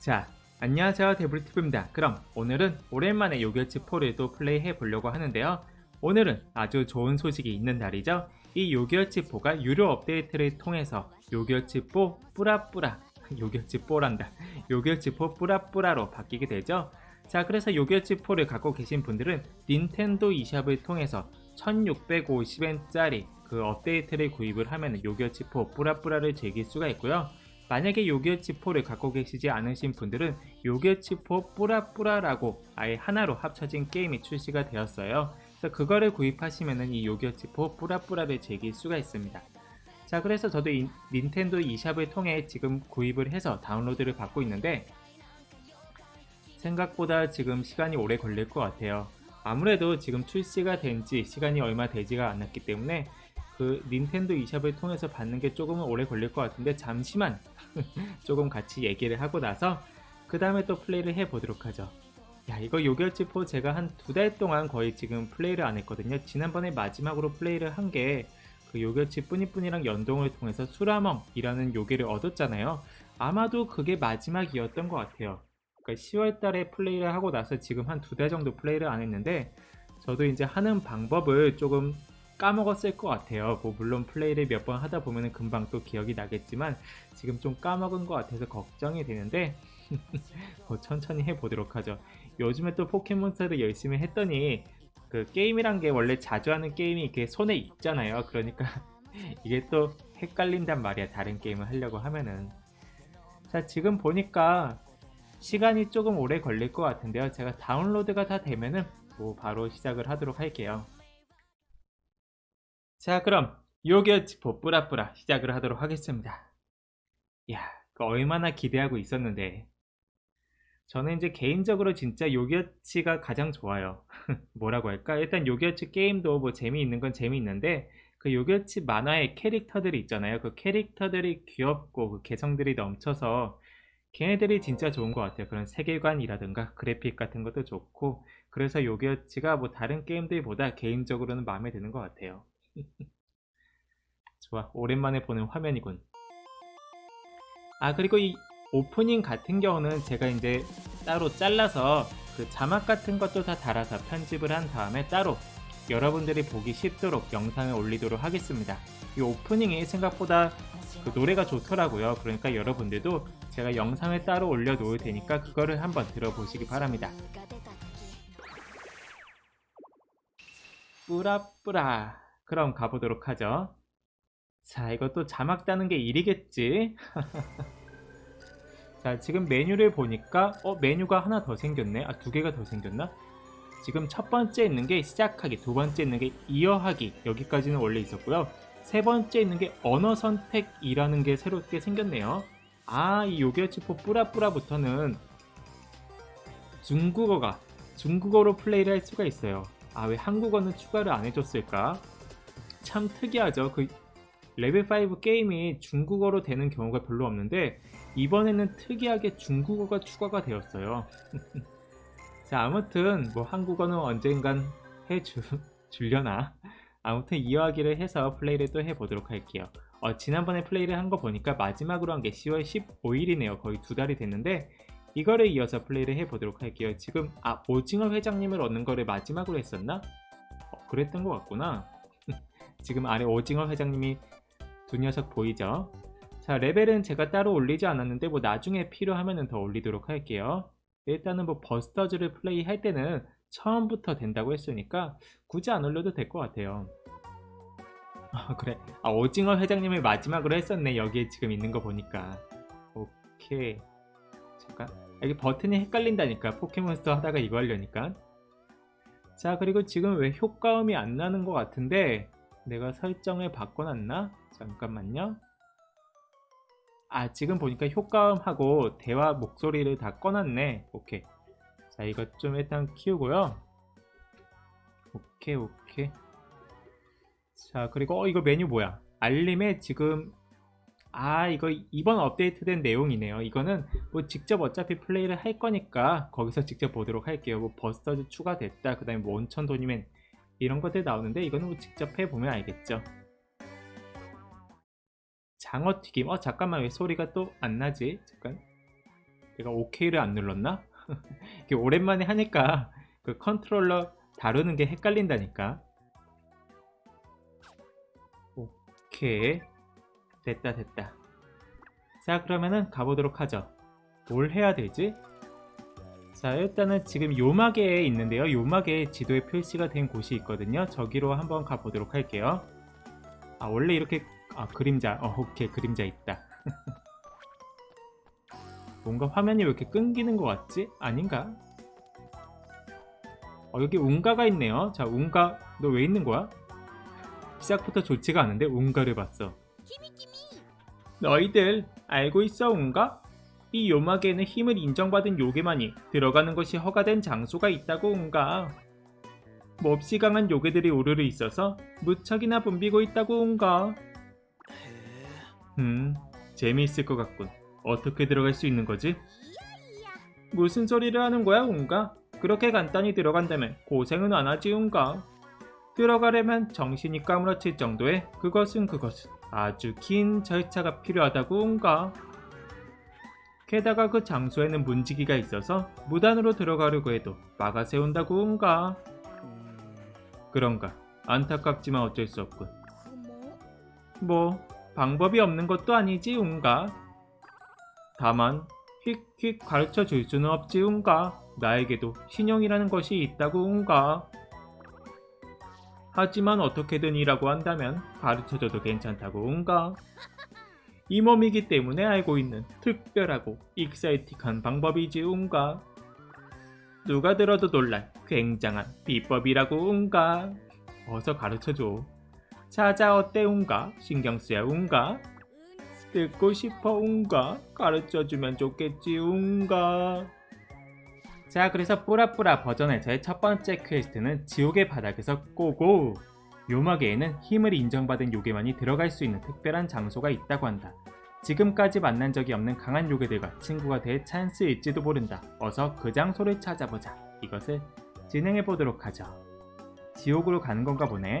자, 안녕하세요 데블티브입니다. 그럼 오늘은 오랜만에 요결치 4를 또 플레이해 보려고 하는데요. 오늘은 아주 좋은 소식이 있는 날이죠. 이 요결치 4가 유료 업데이트를 통해서 요결치 4 뿌라뿌라 요결치 4란다. 요결치 4 뿌라뿌라로 바뀌게 되죠. 자, 그래서 요결치 4를 갖고 계신 분들은 닌텐도 e샵을 통해서 1650엔짜리 그 업데이트를 구입을 하면 요결치 4 뿌라뿌라를 즐길 수가 있고요. 만약에 요결치4를 갖고 계시지 않으신 분들은 요결치4 뿌라뿌라라고 아예 하나로 합쳐진 게임이 출시가 되었어요. 그래서 그거를 구입하시면은 이 요결치4 뿌라뿌라를 즐길 수가 있습니다. 자, 그래서 저도 이, 닌텐도 e샵을 통해 지금 구입을 해서 다운로드를 받고 있는데 생각보다 지금 시간이 오래 걸릴 것 같아요. 아무래도 지금 출시가 된 지 시간이 얼마 되지가 않았기 때문에 그 닌텐도 e샵을 통해서 받는 게 조금은 오래 걸릴 것 같은데 잠시만 조금 같이 얘기를 하고 나서 그 다음에 또 플레이를 해보도록 하죠. 야 이거 요결지포 제가 한 두 달 동안 거의 지금 플레이를 안 했거든요. 지난번에 마지막으로 플레이를 한 게 그 요결치 뿌니뿌니랑 연동을 통해서 수라멍이라는 요괴를 얻었잖아요. 아마도 그게 마지막이었던 것 같아요. 그러니까 10월 달에 플레이를 하고 나서 지금 한 두 달 정도 플레이를 안 했는데 저도 이제 하는 방법을 조금 까먹었을 것 같아요. 뭐 물론 플레이를 몇 번 하다 보면 금방 또 기억이 나겠지만 지금 좀 까먹은 것 같아서 걱정이 되는데 뭐 천천히 해보도록 하죠. 요즘에 또 포켓몬스터를 열심히 했더니 그 게임이란 게 원래 자주 하는 게임이 이렇게 손에 있잖아요. 그러니까 이게 또 헷갈린단 말이야. 다른 게임을 하려고 하면은 자 지금 보니까 시간이 조금 오래 걸릴 것 같은데요. 제가 다운로드가 다 되면은 뭐 바로 시작을 하도록 할게요. 자 그럼 요결치포 뿌라뿌라 시작을 하도록 하겠습니다. 야, 그 얼마나 기대하고 있었는데 저는 이제 개인적으로 진짜 요결치가 가장 좋아요. 뭐라고 할까? 일단 요결치 게임도 뭐 재미있는 건 재미있는데 그 요결치 만화의 캐릭터들이 있잖아요. 그 캐릭터들이 귀엽고 그 개성들이 넘쳐서 걔네들이 진짜 좋은 것 같아요. 그런 세계관이라든가 그래픽 같은 것도 좋고 그래서 요결치가 뭐 다른 게임들보다 개인적으로는 마음에 드는 것 같아요. 좋아 오랜만에 보는 화면이군. 아 그리고 이 오프닝 같은 경우는 제가 이제 따로 잘라서 그 자막 같은 것도 다 달아서 편집을 한 다음에 따로 여러분들이 보기 쉽도록 영상을 올리도록 하겠습니다. 이 오프닝이 생각보다 그 노래가 좋더라고요. 그러니까 여러분들도 제가 영상을 따로 올려 놓을 테니까 그거를 한번 들어보시기 바랍니다. 뿌라뿌라 그럼 가보도록 하죠. 자, 이것도 자막 따는 게 일이겠지? 자, 지금 메뉴를 보니까, 어, 메뉴가 하나 더 생겼네? 아, 두 개가 더 생겼나? 지금 첫 번째 있는 게 시작하기, 두 번째 있는 게 이어하기, 여기까지는 원래 있었고요. 세 번째 있는 게 언어 선택이라는 게 새롭게 생겼네요. 아, 이 요결치포 뿌라뿌라부터는 중국어가, 중국어로 플레이를 할 수가 있어요. 아, 왜 한국어는 추가를 안 해줬을까? 참 특이하죠. 그 레벨 5 게임이 중국어로 되는 경우가 별로 없는데 이번에는 특이하게 중국어가 추가가 되었어요. 자 아무튼 뭐 한국어는 언젠간 해주 줄려나 아무튼 이어하기를 해서 플레이를 또 해보도록 할게요. 어, 지난번에 플레이를 한 거 보니까 마지막으로 한 게 10월 15일이네요. 거의 두 달이 됐는데 이거를 이어서 플레이를 해보도록 할게요. 지금 아 오징어 회장님을 얻는 거를 마지막으로 했었나? 어, 그랬던 것 같구나. 지금 아래 오징어 회장님이 두 녀석 보이죠? 자 레벨은 제가 따로 올리지 않았는데 뭐 나중에 필요하면 더 올리도록 할게요. 일단은 뭐 버스터즈를 플레이 할 때는 처음부터 된다고 했으니까 굳이 안 올려도 될 것 같아요. 아 그래. 아 오징어 회장님을 마지막으로 했었네. 여기에 지금 있는 거 보니까. 오케이. 잠깐. 여기 버튼이 헷갈린다니까. 포켓몬스터 하다가 이거 하려니까. 자 그리고 지금 왜 효과음이 안 나는 것 같은데 내가 설정을 바꿔놨나? 잠깐만요. 아, 지금 보니까 효과음하고 대화 목소리를 다 꺼놨네. 오케이. 자, 이것 좀 일단 키우고요. 오케이, 오케이. 자, 그리고 어, 이거 메뉴 뭐야? 알림에 지금 아, 이거 이번 업데이트된 내용이네요. 이거는 뭐 직접 어차피 플레이를 할 거니까 거기서 직접 보도록 할게요. 뭐 버스터즈 추가됐다. 그 다음에 뭐 온천 돈이면 이런 것들 나오는데 이거는 뭐 직접 해보면 알겠죠. 장어튀김. 어 잠깐만 왜 소리가 또 안 나지? 잠깐. 내가 OK를 안 눌렀나? 이게 오랜만에 하니까 그 컨트롤러 다루는 게 헷갈린다니까. 오케이. 됐다, 됐다. 자, 그러면은 가보도록 하죠. 뭘 해야 되지? 자, 일단은 지금 요마계에 있는데요. 요마계에 지도에 표시가 된 곳이 있거든요. 저기로 한번 가보도록 할게요. 아, 원래 이렇게, 아, 그림자. 어, 오케이, 그림자 있다. 뭔가 화면이 왜 이렇게 끊기는 것 같지? 아닌가? 어, 여기 운가가 있네요. 자, 운가, 너 왜 있는 거야? 시작부터 좋지가 않은데 운가를 봤어. 너희들 알고 있어 운가? 이 요마계에는 힘을 인정받은 요괴만이 들어가는 것이 허가된 장소가 있다고 운가. 몹시 강한 요괴들이 오르르 있어서 무척이나 붐비고 있다고 운가. 음, 재미있을 것 같군. 어떻게 들어갈 수 있는 거지? 무슨 소리를 하는 거야, 운가? 그렇게 간단히 들어간다면 고생은 안 하지, 운가? 들어가려면 정신이 까무러칠 정도의 그것은 그것은 아주 긴 절차가 필요하다고, 운가? 게다가 그 장소에는 문지기가 있어서 무단으로 들어가려고 해도 막아 세운다고, 운가? 그런가? 안타깝지만 어쩔 수 없군. 뭐 방법이 없는 것도 아니지 운가 다만 휙휙 가르쳐 줄 수는 없지 운가 나에게도 신용이라는 것이 있다고 운가 하지만 어떻게든 이라고 한다면 가르쳐줘도 괜찮다고 운가 이 몸이기 때문에 알고 있는 특별하고 익사이틱한 방법이지 운가 누가 들어도 놀랄 굉장한 비법이라고 운가 어서 가르쳐줘 자자 어때 운가? 신경 쓰야 운가? 듣고 싶어 운가? 가르쳐주면 좋겠지 운가? 자 그래서 뿌라뿌라 버전에서의 첫 번째 퀘스트는 지옥의 바닥에서 꼬고 요마계에는 힘을 인정받은 요괴만이 들어갈 수 있는 특별한 장소가 있다고 한다. 지금까지 만난 적이 없는 강한 요괴들과 친구가 될 찬스일지도 모른다. 어서 그 장소를 찾아보자. 이것을 진행해 보도록 하죠. 지옥으로 가는 건가 보네.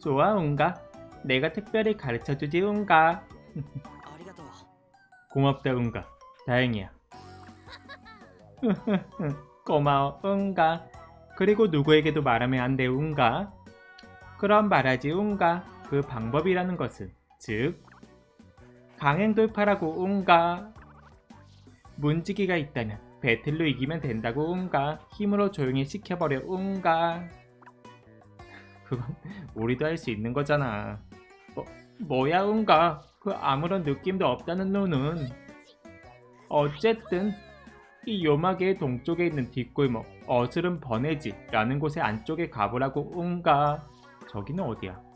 좋아, 응가? 내가 특별히 가르쳐 주지, 응가? 고맙다, 응가. 다행이야. 고마워, 응가. 그리고 누구에게도 말하면 안 돼, 응가? 그럼 말하지, 응가. 그 방법이라는 것은 즉, 강행 돌파라고, 운가. 문지기가 있다면 배틀로 이기면 된다고, 운가. 힘으로 조용히 시켜버려, 운가. 그건 우리도 할 수 있는 거잖아. 뭐, 뭐야, 운가? 그 아무런 느낌도 없다는 노는. 어쨌든 이 요마계의 동쪽에 있는 뒷골목 어스름 버네지라는 곳의 안쪽에 가보라고 운가. 저기는 어디야?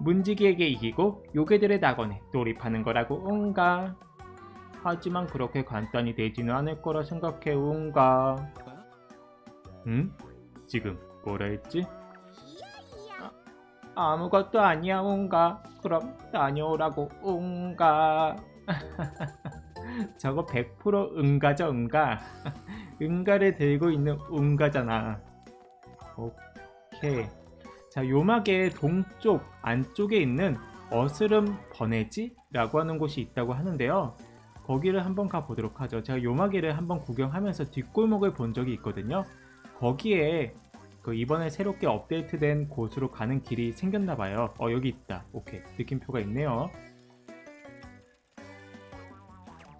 문지기에게 이기고 요괴들의 낙원에 돌입하는 거라고 운가. 하지만 그렇게 간단히 되지는 않을 거라 생각해 운가. 응? 지금 뭐라 했지? 아무것도 아니야 옹가 그럼 다녀오라고 옹가 저거 100% 응가죠 응가 응가를 들고 있는 웅가잖아 오케이 자 요막의 동쪽 안쪽에 있는 어스름 버네지라고 하는 곳이 있다고 하는데요 거기를 한번 가보도록 하죠 제가 요마계를 한번 구경하면서 뒷골목을 본 적이 있거든요 거기에 그 이번에 새롭게 업데이트된 곳으로 가는 길이 생겼나 봐요. 어 여기 있다. 오케이 느낌표가 있네요.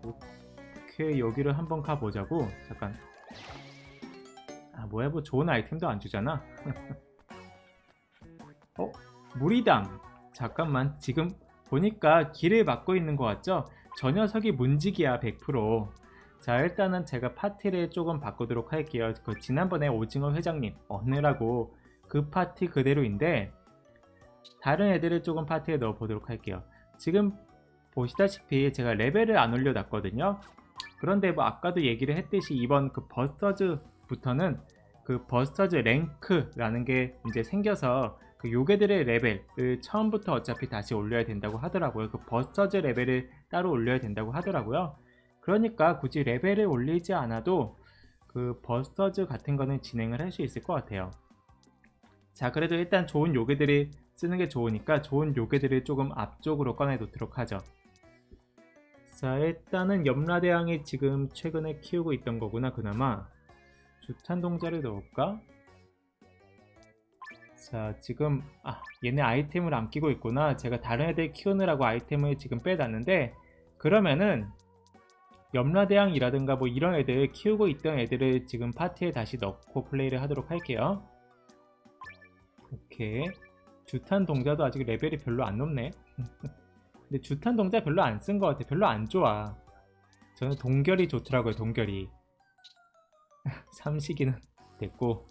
오케이 여기를 한번 가보자고. 잠깐. 아 뭐야 뭐 좋은 아이템도 안 주잖아. 어 무리담. 잠깐만 지금 보니까 길을 막고 있는 것 같죠? 저 녀석이 문지기야 100%. 자 일단은 제가 파티를 조금 바꾸도록 할게요 그 지난번에 오징어 회장님 얻느라고 그 파티 그대로인데 다른 애들을 조금 파티에 넣어 보도록 할게요 지금 보시다시피 제가 레벨을 안 올려놨거든요 그런데 뭐 아까도 얘기를 했듯이 이번 그 버스터즈부터는 그 버스터즈 랭크라는 게 이제 생겨서 그 요괴들의 레벨을 처음부터 어차피 다시 올려야 된다고 하더라고요 그 버스터즈 레벨을 따로 올려야 된다고 하더라고요 그러니까 굳이 레벨을 올리지 않아도 그 버스터즈 같은 거는 진행을 할 수 있을 것 같아요. 자, 그래도 일단 좋은 요괴들이 쓰는 게 좋으니까 좋은 요괴들을 조금 앞쪽으로 꺼내 놓도록 하죠. 자 일단은 염라대왕이 지금 최근에 키우고 있던 거구나 그나마 주탄 동자를 넣을까? 자 지금 아 얘네 아이템을 안 끼고 있구나. 제가 다른 애들 키우느라고 아이템을 지금 빼놨는데 그러면은 염라대왕이라든가 뭐 이런 애들 키우고 있던 애들을 지금 파티에 다시 넣고 플레이를 하도록 할게요. 오케이. 주탄 동자도 아직 레벨이 별로 안 높네. 근데 주탄 동자 별로 안 쓴 것 같아. 별로 안 좋아. 저는 동결이 좋더라고요 동결이. 삼식이는 됐고.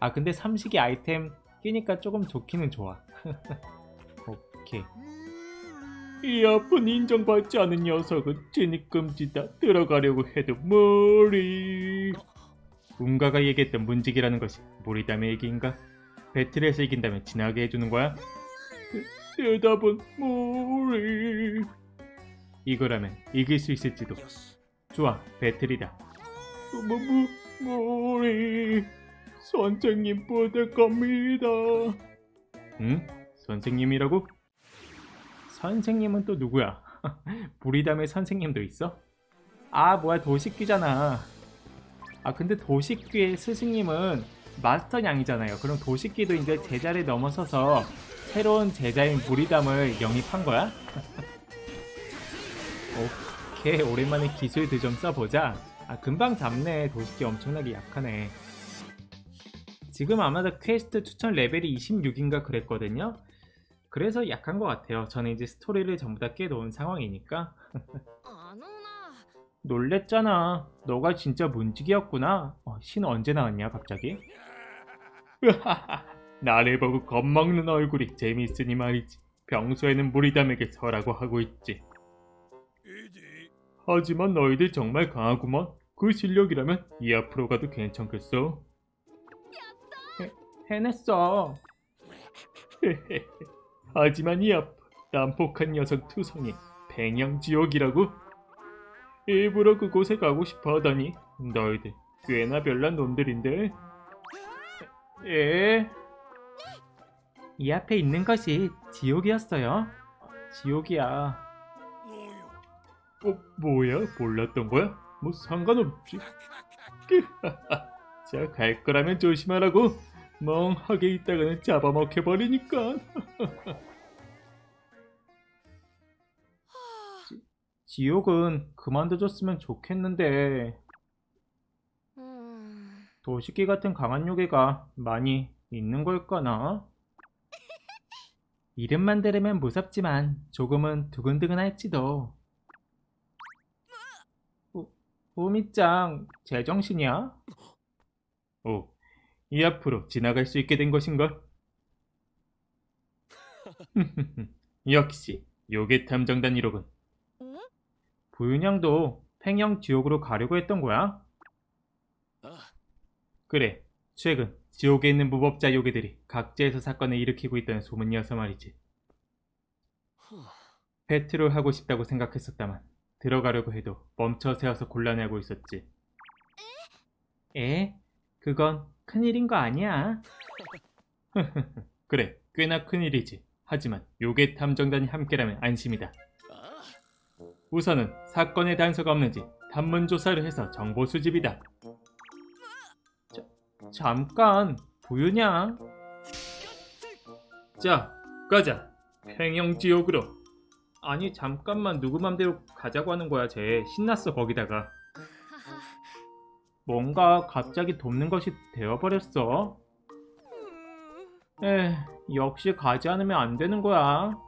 아 근데 삼식이 아이템 끼니까 조금 좋기는 좋아. 오케이. 이 아픈 인정받지 않은 녀석은 진입금지다. 들어가려고 해도 머리. 운가가 얘기했던 문직이라는 것이 무리담의 얘기인가? 배틀에서 이긴다면 지나게 해주는 거야? 대- 대답은 머리. 이거라면 이길 수 있을지도. 좋아 배틀이다. 뭐, 뭐, 머리 선생님 부탁합니다 응? 선생님이라고? 선생님은 또 누구야? 부리담의 선생님도 있어? 아 뭐야 도식귀잖아 아 근데 도식귀의 스승님은 마스터 양이잖아요 그럼 도식귀도 이제 제자를 넘어서서 새로운 제자인 부리담을 영입한 거야? 오케이 오랜만에 기술도 좀 써보자 아 금방 잡네 도식귀 엄청나게 약하네 지금 아마도 퀘스트 추천 레벨이 26인가 그랬거든요. 그래서 약한 것 같아요. 저는 이제 스토리를 전부 다 깨놓은 상황이니까. 놀랬잖아. 너가 진짜 문지기였구나. 어, 신 언제 나왔냐 갑자기? 나를 보고 겁먹는 얼굴이 재미있으니 말이지. 평소에는 무리담에게 서라고 하고 있지. 하지만 너희들 정말 강하구먼. 그 실력이라면 이 앞으로 가도 괜찮겠어. 해, 해냈어. 하지만 이 앞, 난폭한 녀석 투성이 뱅영지옥이라고? 일부러 그곳에 가고 싶어 하다니 너희들 꽤나 별난 놈들인데 에? 이 앞에 있는 것이 지옥이었어요 지옥이야 어, 뭐야? 몰랐던 거야? 뭐 상관없지 자, 갈 거라면 조심하라고 멍하게 있다가는 잡아먹혀버리니까 지옥은 그만둬줬으면 좋겠는데 도식기 같은 강한 요괴가 많이 있는 걸까나? 이름만 들으면 무섭지만 조금은 두근두근할지도. 오, 오미짱, 제정신이야? 오, 이 앞으로 지나갈 수 있게 된 것인가? 역시 요괴 탐정단 1호군 부윤양도 팽영 지옥으로 가려고 했던 거야? 아. 그래, 최근 지옥에 있는 무법자 요괴들이 각지에서 사건을 일으키고 있다는 소문이어서 말이지. 배틀을 하고 싶다고 생각했었다만 들어가려고 해도 멈춰 세워서 곤란해하고 있었지. 에? 그건 큰일인 거 아니야? 그래, 꽤나 큰일이지. 하지만 요괴 탐정단이 함께라면 안심이다. あ 우선은 사건의 단서가 없는지 단문 조사를 해서 정보 수집이다. 자, 잠깐, 부유냐? 자, 가자. 팽영지옥으로. 아니 잠깐만 누구 맘대로 가자고 하는 거야 쟤. 신났어 거기다가. 뭔가 갑자기 돕는 것이 되어버렸어. 음. 에, 역시 가지 않으면 안 되는 거야.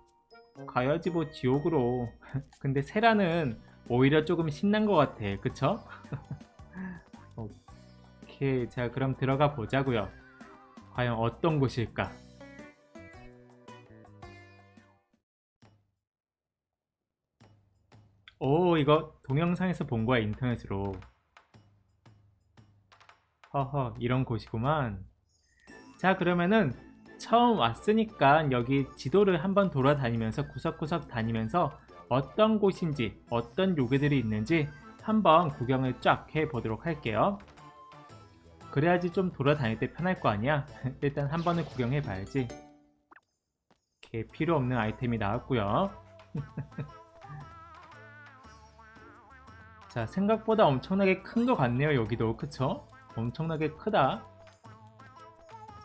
가야지 뭐 지옥으로. 근데 세라는 오히려 조금 신난 것 같아. 그쵸? 오케이. 자, 그럼 들어가 보자고요. 과연 어떤 곳일까? 오, 이거 동영상에서 본 거야, 인터넷으로. 허허, 이런 곳이구만. 자, 그러면은 처음 왔으니까 여기 지도를 한번 돌아다니면서 구석구석 다니면서 어떤 곳인지 어떤 요괴들이 있는지 한번 구경을 쫙 해보도록 할게요. 그래야지 좀 돌아다닐 때 편할 거 아니야? 일단 한 번은 구경해 봐야지. 이렇게 필요 없는 아이템이 나왔고요. 자 생각보다 엄청나게 큰 것 같네요 여기도 그쵸? 엄청나게 크다.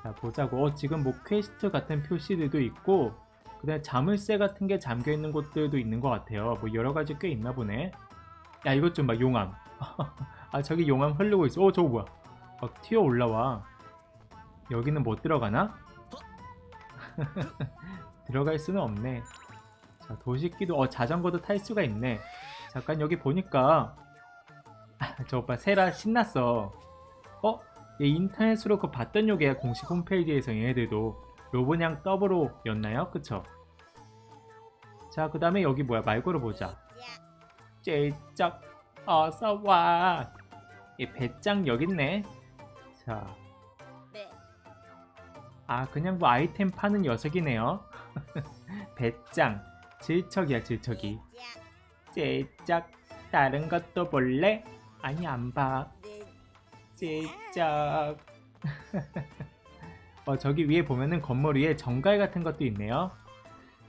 자 보자고. 어, 지금 뭐 퀘스트 같은 표시들도 있고 그 다음에 자물쇠 같은 게 잠겨 있는 곳들도 있는 것 같아요. 뭐 여러 가지 꽤 있나 보네. 야 이것 좀 봐. 용암. 아 저기 용암 흐르고 있어. 어 저거 뭐야? 막 튀어 올라와. 여기는 못 들어가나? 들어갈 수는 없네. 자 도식기도 어 자전거도 탈 수가 있네. 잠깐 여기 보니까 저거 봐. 세라 신났어 어? 얘 인터넷으로 그 봤던 요게 공식 홈페이지에서 얘네들도 로보냥 더블로였나요? 그쵸? 자 그 다음에 여기 뭐야? 말 걸어보자. 째쩍 어서 와. 이 배짱 여기 있네. 자. 네. 아 그냥 뭐 아이템 파는 녀석이네요. 배짱. 질척이야 질척이. 째짝. 다른 것도 볼래? 아니 안 봐 째짝. 어 저기 위에 보면은 건물 위에 정갈 같은 것도 있네요.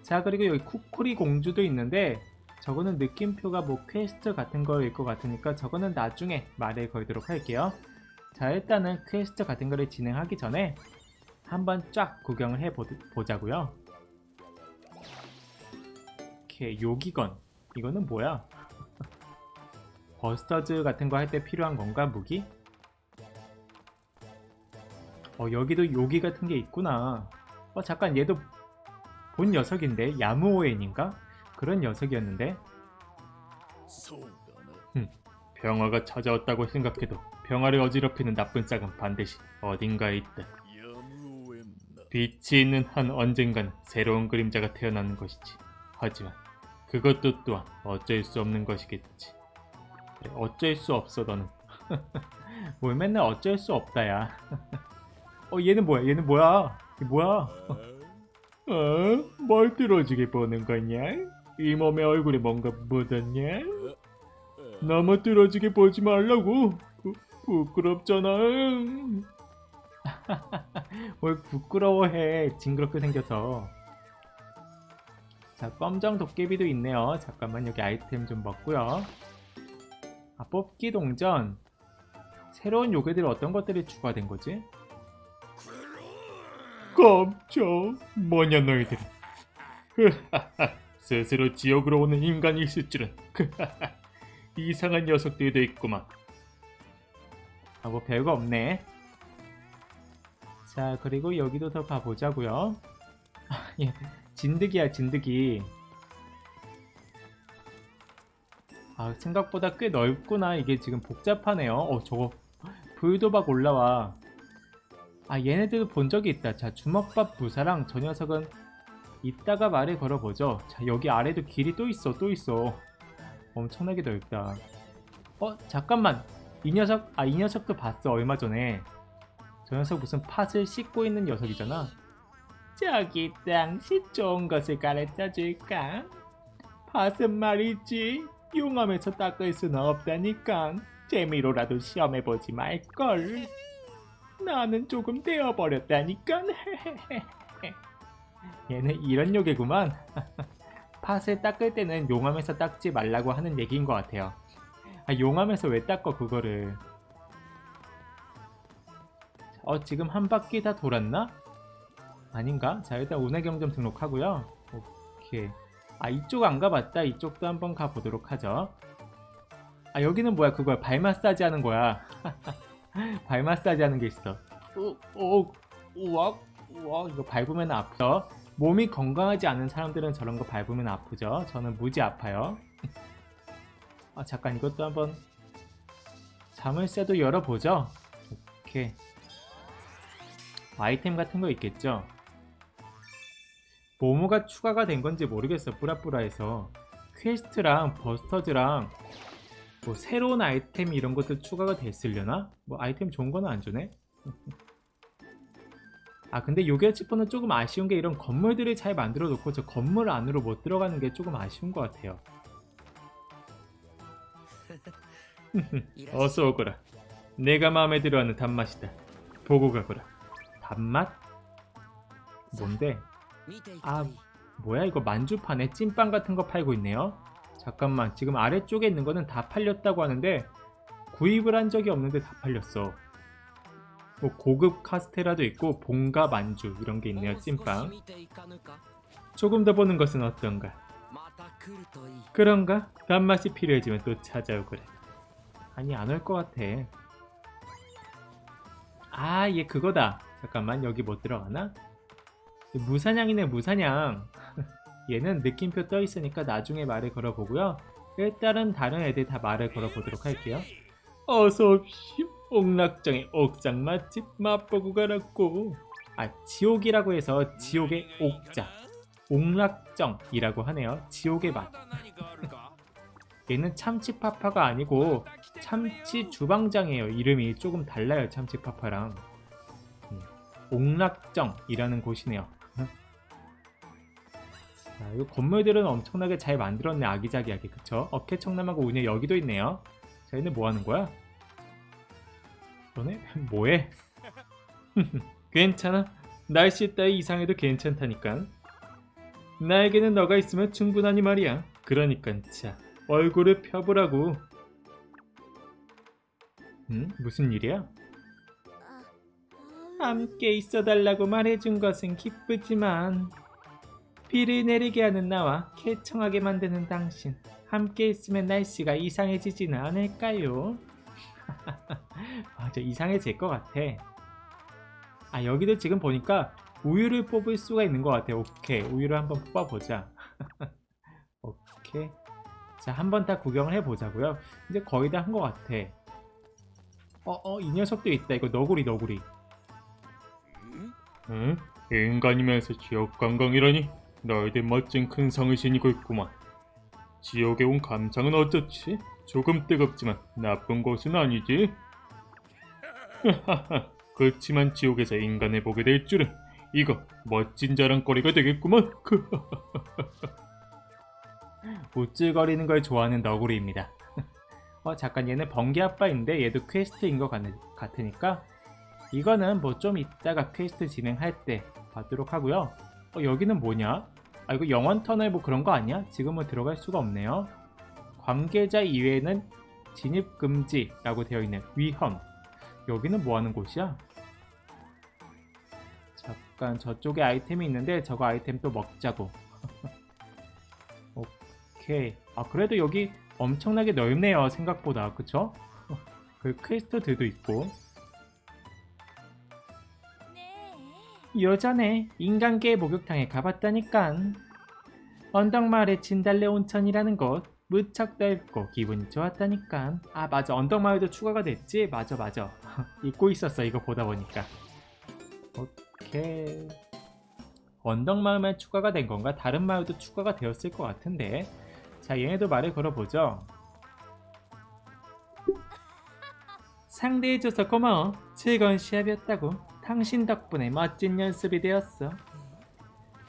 자 그리고 여기 쿠쿠리 공주도 있는데 저거는 느낌표가 뭐 퀘스트 같은 거일 것 같으니까 저거는 나중에 말을 걸도록 할게요. 자 일단은 퀘스트 같은 거를 진행하기 전에 한번 쫙 구경을 해보자고요. 이렇게 요기건. 이거는 뭐야? 버스터즈 같은 거 할 때 필요한 건가 무기? 어 여기도 요기 같은 게 있구나. 어 잠깐 얘도 본 녀석인데 야무오엔인가? 그런 녀석이었는데. 흠, 병화가 찾아왔다고 생각해도 병화를 어지럽히는 나쁜 싹은 반드시 어딘가에 있다. 빛이 있는 한 언젠간 새로운 그림자가 태어나는 것이지. 하지만 그것도 또한 어쩔 수 없는 것이겠지. 그래, 어쩔 수 없어 너는. 뭘 맨날 어쩔 수 없다야. 어 얘는 뭐야? 얘는 뭐야? 이게 뭐야? あ 어? 뭘 뚫어지게 보는 거냐? 이 몸에 얼굴에 뭔가 묻었냐? あ 너무 뚫어지게 보지 말라고. 부, 부끄럽잖아. 뭘 부끄러워해. 징그럽게 생겨서. 자, 껌정 도깨비도 있네요. 잠깐만 여기 아이템 좀 먹고요. 아, 뽑기 동전. 새로운 요괴들 어떤 것들이 추가된 거지? 깜짝 뭐냐 너희들 스스로 지옥으로 오는 인간이 있을 줄은. 이상한 녀석들도 있구만. 아 뭐 별거 없네. 자 그리고 여기도 더 가보자고요. 아, 예. 진드기야 진드기. 아 생각보다 꽤 넓구나. 이게 지금 복잡하네요. 어 저거. 불도박 올라와 아 얘네들도 본 적이 있다. 자 주먹밥 부사랑 저 녀석은 이따가 말을 걸어보죠. 자 여기 아래도 길이 또 있어 또 있어. 엄청나게 넓다. 어 잠깐만. 이 녀석 아 이 녀석도 봤어 얼마 전에. 저 녀석 무슨 팥을 씻고 있는 녀석이잖아. 저기 당신 좋은 것을 가르쳐 줄까? 팥은 말이지 용암에서 닦을 수는 없다니까. 재미로라도 시험해보지 말걸 나는 조금 데어버렸다니까 얘는 이런 요괴구만. 팥을 닦을 때는 용암에서 닦지 말라고 하는 얘기인 것 같아요. 아 용암에서 왜 닦어 그거를? 어 지금 한 바퀴 다 돌았나? 아닌가? 자 일단 운해경점 등록하고요. 오케이. 아 이쪽 안 가봤다. 이쪽도 한번 가보도록 하죠. 아 여기는 뭐야? 그거야. 발 마사지 하는 거야 발 마사지 하는 게 있어. 오, 오, 우와 우와 이거 밟으면 아프죠? 몸이 건강하지 않은 사람들은 저런 거 밟으면 아프죠? 저는 무지 아파요. 아 잠깐 이것도 한번 자물쇠도 열어보죠. 오케이. 아이템 같은 거 있겠죠? 모모가 추가가 된 건지 모르겠어. 뿌라뿌라해서. 퀘스트랑 버스터즈랑 뭐 새로운 아이템 이런 것들 추가가 됐으려나? 뭐 아이템 좋은 거는 안 주네? 아 근데 요게 치퍼는 조금 아쉬운 게 이런 건물들을 잘 만들어 놓고 저 건물 안으로 못 들어가는 게 조금 아쉬운 것 같아요 어서 오거라 내가 마음에 들어하는 단맛이다 보고 가거라 단맛? 뭔데? 아 뭐야 이거 만주판에 찐빵 같은 거 팔고 있네요 잠깐만 지금 아래쪽에 있는 거는 다 팔렸다고 하는데 구입을 한 적이 없는데 다 팔렸어. 뭐 고급 카스테라도 있고 봉가 만주 이런 게 있네요 찐빵. 조금 더 보는 것은 어떤가? 그런가? 단맛이 필요해지면 또 찾아오 그래. 아니 안 올 것 같아. 아 얘 그거다. 잠깐만 여기 못 들어가나? 무사냥이네 무사냥 얘는 느낌표 떠 있으니까 나중에 말을 걸어보고요 일단은 다른 애들 다 말을 걸어보도록 할게요 어서 옵시오 옥락정의 옥상 맛집 맛보고 가라고 아 지옥이라고 해서 지옥의 옥자 옥락정이라고 하네요 지옥의 맛 얘는 참치파파가 아니고 참치 주방장이에요. 이름이 조금 달라요. 참치파파랑. 음, 옥락정이라는 곳이네요. 자, 이 건물들은 엄청나게 잘 만들었네. 아기자기하게. 그쵸? 어케청남하고 운여 여기도 있네요. 자, 얘네 뭐 하는 거야? 너네 뭐해? 괜찮아. 날씨 따위 이상해도 괜찮다니까. 나에게는 너가 있으면 충분하니 말이야. 그러니까 자 얼굴을 펴보라고. 응? 무슨 일이야? 함께 있어달라고 말해준 것은 기쁘지만 비를 내리게 하는 나와 개청하게 만드는 당신 함께 있으면 날씨가 이상해지지는 않을까요? 맞아 이상해질 것 같아. 아 여기도 지금 보니까 우유를 뽑을 수가 있는 것 같아 오케이. 우유를 한번 뽑아보자. 오케이. 자 한번 다 구경을 해보자고요. 이제 거의 다 한 것 같아. 어어 이 녀석도 있다. 이거 너구리 너구리. 응? 인간이면서 지옥 관광이라니 너희들 멋진 큰 성을 지니고 있구만. 지옥에 온 감상은 어떻지? 조금 뜨겁지만 나쁜 곳은 아니지. 그렇지만 지옥에서 인간을 보게 될 줄은 이거 멋진 자랑거리가 되겠구만. 우쭐거리는 걸 좋아하는 너구리입니다. 어 잠깐 얘는 번개 아빠인데 얘도 퀘스트인 것 같, 같으니까 이거는 뭐 좀 이따가 퀘스트 진행할 때 받도록 하고요 어 여기는 뭐냐? 아 이거 영원 터널 뭐 그런 거 아니야? 지금은 들어갈 수가 없네요. 관계자 이외에는 진입 금지라고 되어 있는 위험. 여기는 뭐 하는 곳이야? 잠깐 저쪽에 아이템이 있는데 저거 아이템 또 먹자고. 오케이. 아 그래도 여기 엄청나게 넓네요 생각보다. 그쵸? 그 퀘스트들도 있고 여전에 인간계 목욕탕에 가봤다니깐. 언덕마을의 진달래 온천이라는 곳 무척 넓고 기분이 좋았다니깐. 아 맞아. 언덕마을도 추가가 됐지? 맞아 맞아. 잊고 있었어 이거 보다 보니까. 오케이. 언덕마을만 추가가 된 건가? 다른 마을도 추가가 되었을 것 같은데. 자 얘네도 말을 걸어보죠. 상대해줘서 고마워. 즐거운 시합이었다고 당신 덕분에 멋진 연습이 되었어.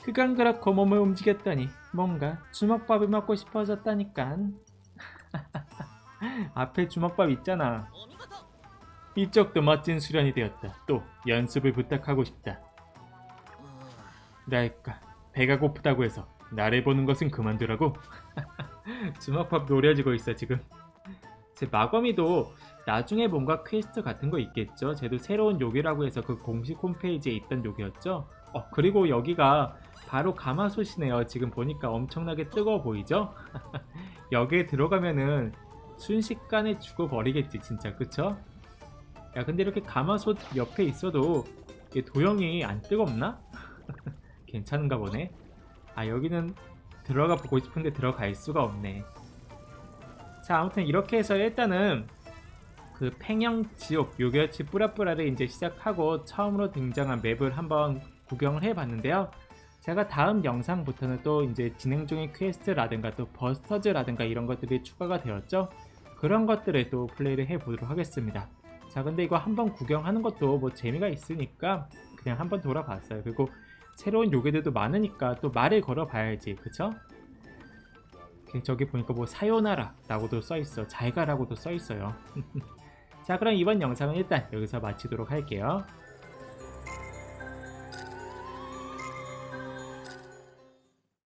그간 그렇고 몸을 움직였더니 뭔가 주먹밥을 먹고 싶어졌다니깐 앞에 주먹밥 있잖아. 이쪽도 멋진 수련이 되었다. 또 연습을 부탁하고 싶다. 랄까 배가 고프다고 해서 나를 보는 것은 그만두라고? 주먹밥 노려지고 있어 지금. 제 마검이도 나중에 뭔가 퀘스트 같은 거 있겠죠? 쟤도 새로운 요괴라고 해서 그 공식 홈페이지에 있던 요괴였죠? 어 그리고 여기가 바로 가마솥이네요. 지금 보니까 엄청나게 뜨거워 보이죠? 여기에 들어가면은 순식간에 죽어버리겠지 진짜. 그쵸? 야 근데 이렇게 가마솥 옆에 있어도 얘 도형이 안 뜨겁나? 괜찮은가 보네. 아 여기는 들어가 보고 싶은데 들어갈 수가 없네. 자 아무튼 이렇게 해서 일단은 그 팽영 지옥 요괴치 뿌라뿌라를 이제 시작하고 처음으로 등장한 맵을 한번 구경을 해봤는데요. 제가 다음 영상부터는 또 이제 진행 중인 퀘스트라든가 또 버스터즈라든가 이런 것들이 추가가 되었죠. 그런 것들을 또 플레이를 해보도록 하겠습니다. 자 근데 이거 한번 구경하는 것도 뭐 재미가 있으니까 그냥 한번 돌아봤어요. 그리고 새로운 요괴들도 많으니까 또 말을 걸어봐야지 그쵸? 이렇게 저기 보니까 뭐 사요나라 라고도 써있어. 잘가라고도 써있어요 자 그럼 이번 영상은 일단 여기서 마치도록 할게요